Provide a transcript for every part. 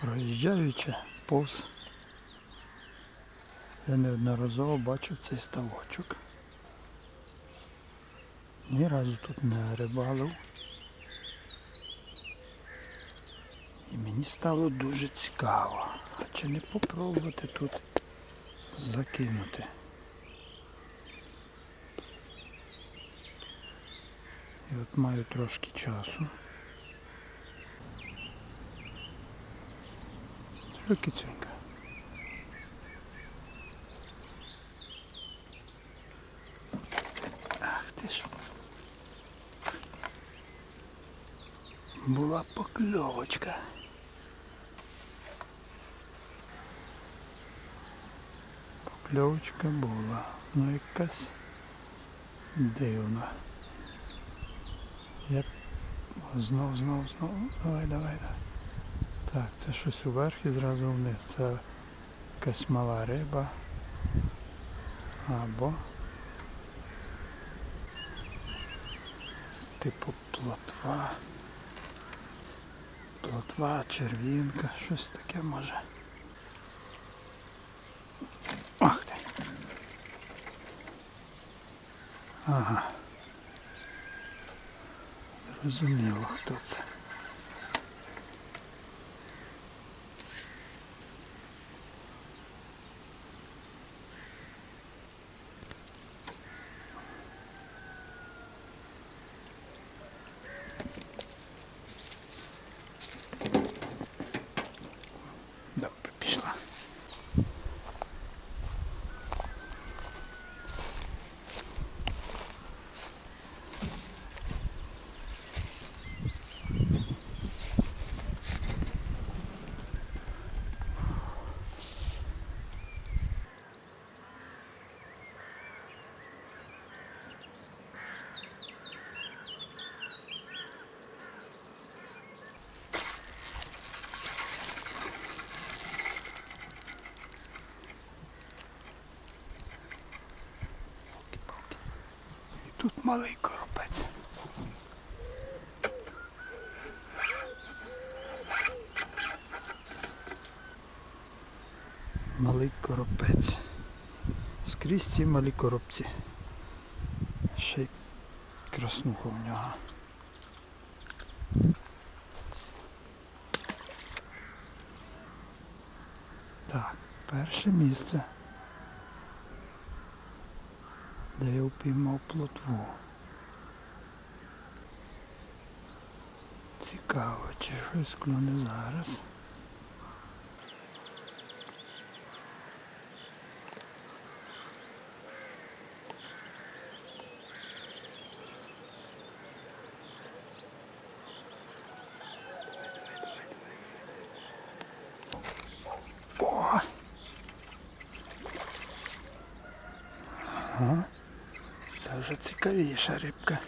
проїжджаючи повз, я неодноразово бачив цей ставочок. Ні разу тут не рибалив. І мені стало дуже цікаво. А чи не попробувати тут закинути? І от маю трошки часу. Кицюнька. Ах ти ж. Була покльовочка. Покльовочка була. Ну якась дивна. Я знов, знов, знов. Давай, давай, давай. Так, це щось уверх і зразу вниз. Це якась мала риба. Або типу плотва. Плотва, червінка, щось таке може. Ах ти. Ага. Зрозуміло, хто це. Добре, пішла. І тут малий коропець. Малий коропець. Скрізь ці малі коробці. Ще й краснуха в нього. Так, перше місце. Де я впіймав плотву. Цікаво, чи щось клюне зараз. Вже цікавіша рибка.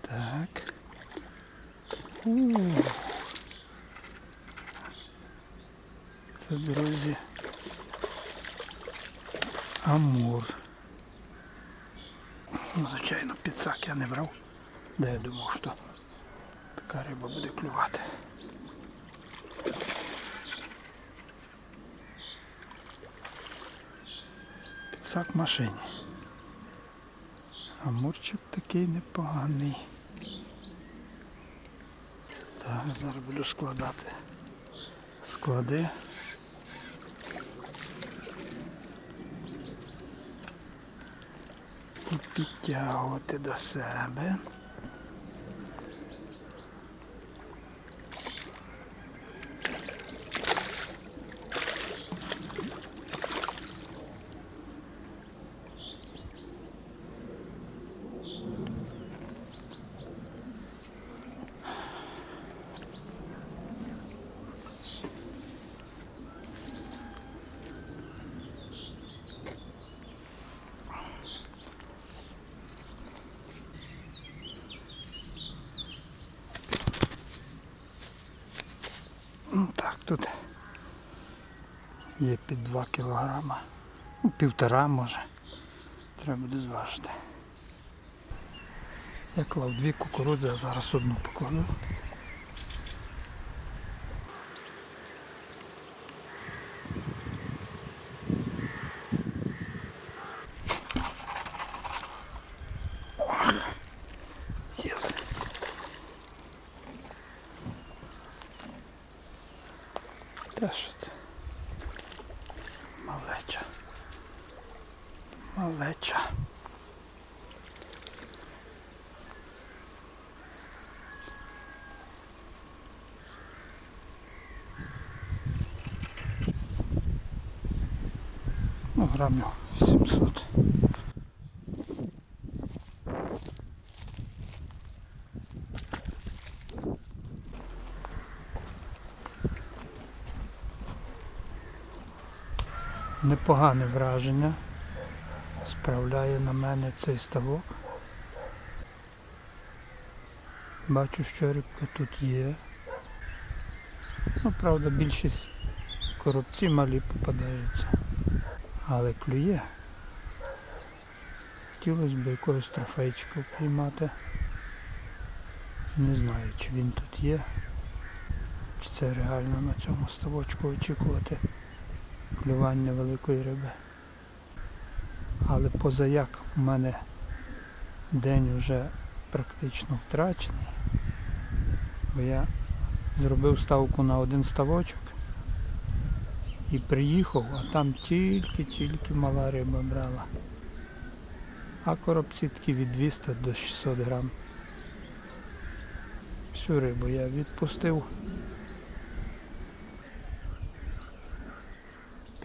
Так. У. Це, друзі. Амур. Ну, звичайно, підсак я не брав. Де я думав, що така риба буде клювати. В машині. Амурчик такий непоганий. Так, зараз буду складати склади. І підтягувати до себе. Ну так, тут є під 2 кілограма. Ну, півтора може. Треба буде зважити. Я клав дві кукурудзи, а зараз одну покладу. Та що це? Малеча. Малеча. Ну, грамів 700. Непогане враження справляє на мене цей ставок. Бачу, що рибка тут є. Ну, правда, більшість коробці малі попадаються. Але клює. Хотілося б якогось трофейчика піймати. Не знаю, чи він тут є, чи це реально на цьому ставочку очікувати клювання великої риби. Але позаяк у мене день вже практично втрачений, бо я зробив ставку на один ставочок і приїхав, а там тільки-тільки мала риба брала. А коробці такі від 200 до 600 грам. Всю рибу я відпустив.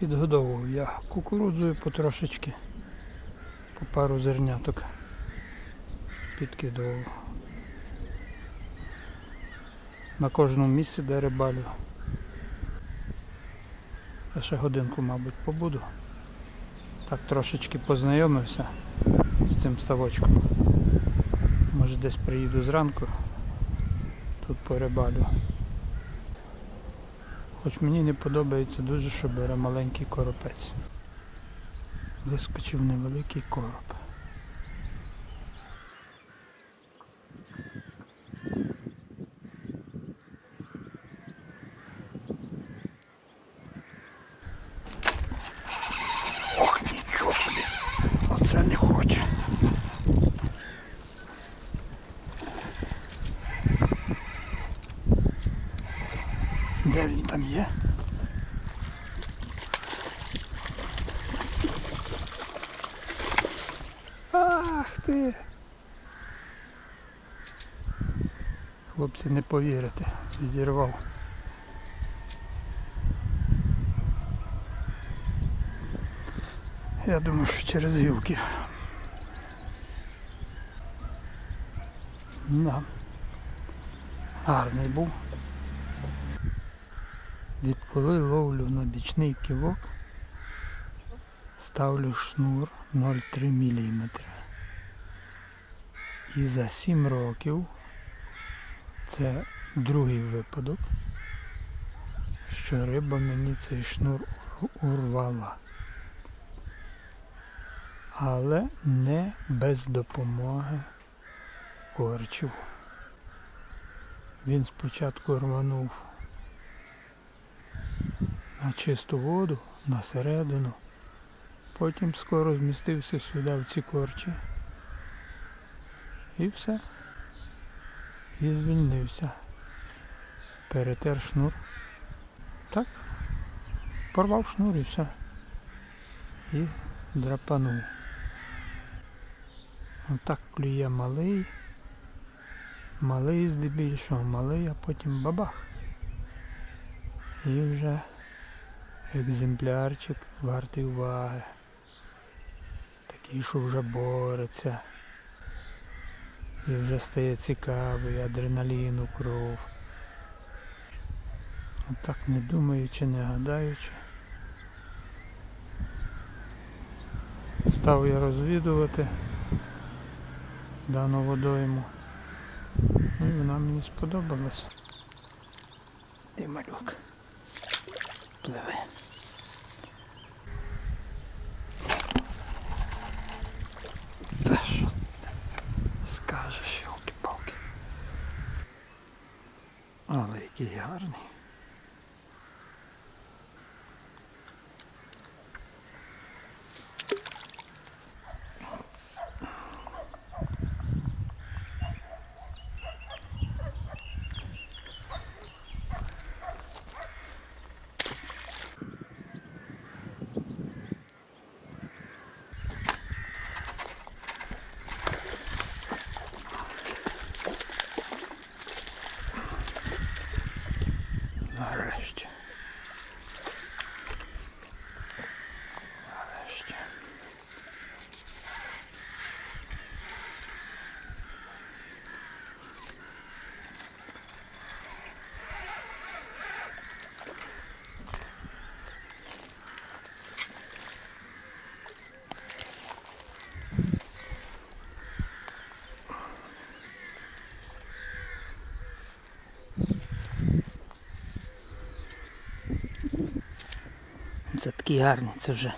Підгодовував я кукурудзою потрошечки, по пару зерняток підкидував. На кожному місці, де рибалю. Я ще годинку, мабуть, побуду. Так трошечки познайомився з цим ставочком. Може десь приїду зранку, тут порибалю. Хоч мені не подобається дуже, що бере маленький коропець. Вискочив невеликий короб. Ох, нічого собі. Оце не хоче. Де він там є? Ах ти! Хлопці не повірите, зірвав. Я думаю, що через гілки. Да. Гарний був. Відколи ловлю на бічний кивок, ставлю шнур 0,3 мм. І за 7 років це другий випадок, що риба мені цей шнур урвала. Але не без допомоги корчів. Він спочатку рванув на чисту воду, на середину, потім скоро змістився сюди в ці корчі. І все. І звільнився. Перетер шнур. Так. Порвав шнур і все. І драпанув. Отак клює малий. Малий здебільшого, малий, а потім бабах. І вже екземплярчик вартий уваги. Такий, що вже бореться. І вже стає цікавий, адреналін у кров. Отак не думаючи, не гадаючи. Став я розвідувати дану водойму. Ну і вона мені сподобалась. Ти малюк. Пливи. Та що ти скажеш, йолки-палки. Але який гарний. Це такий гарний, це вже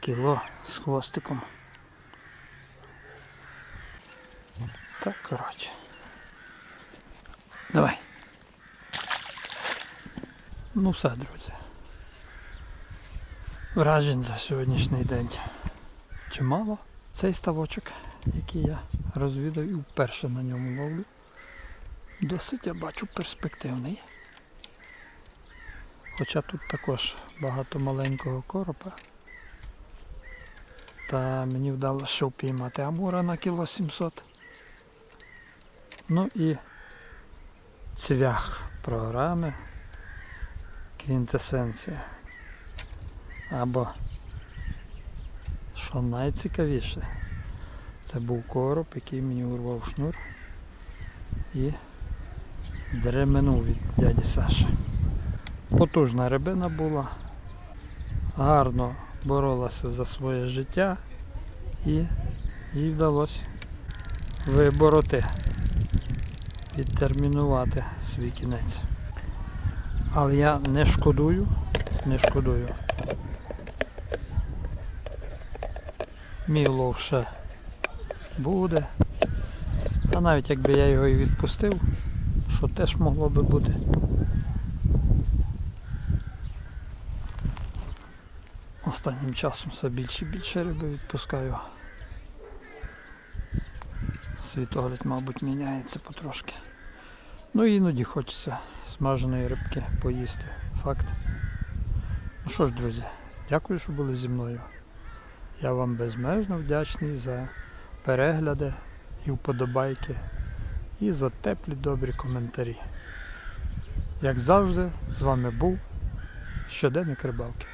кіло з хвостиком. Так, коротше. Давай. Ну все, друзі. Вражень за сьогоднішній день. Чимало. Цей ставочок, який я розвідав і вперше на ньому ловлю. Досить я бачу перспективний. Хоча тут також багато маленького коропа. Та мені вдалося впіймати амура на кіло 700. Ну і цвях програми квінтесенція. Або що найцікавіше, це був короб, який мені урвав шнур і дременув від дяді Саші. Потужна рибина була, гарно боролася за своє життя і їй вдалося вибороти, відтермінувати свій кінець. Але я не шкодую, не шкодую. Мій лов ще буде. А навіть якби я його і відпустив, що теж могло би бути. Останнім часом все більше і більше риби відпускаю. Світогляд, мабуть, міняється потрошки. Ну іноді хочеться смаженої рибки поїсти. Факт. Ну що ж, друзі, дякую, що були зі мною. Я вам безмежно вдячний за перегляди і вподобайки, і за теплі добрі коментарі. Як завжди, з вами був щоденник рибалки.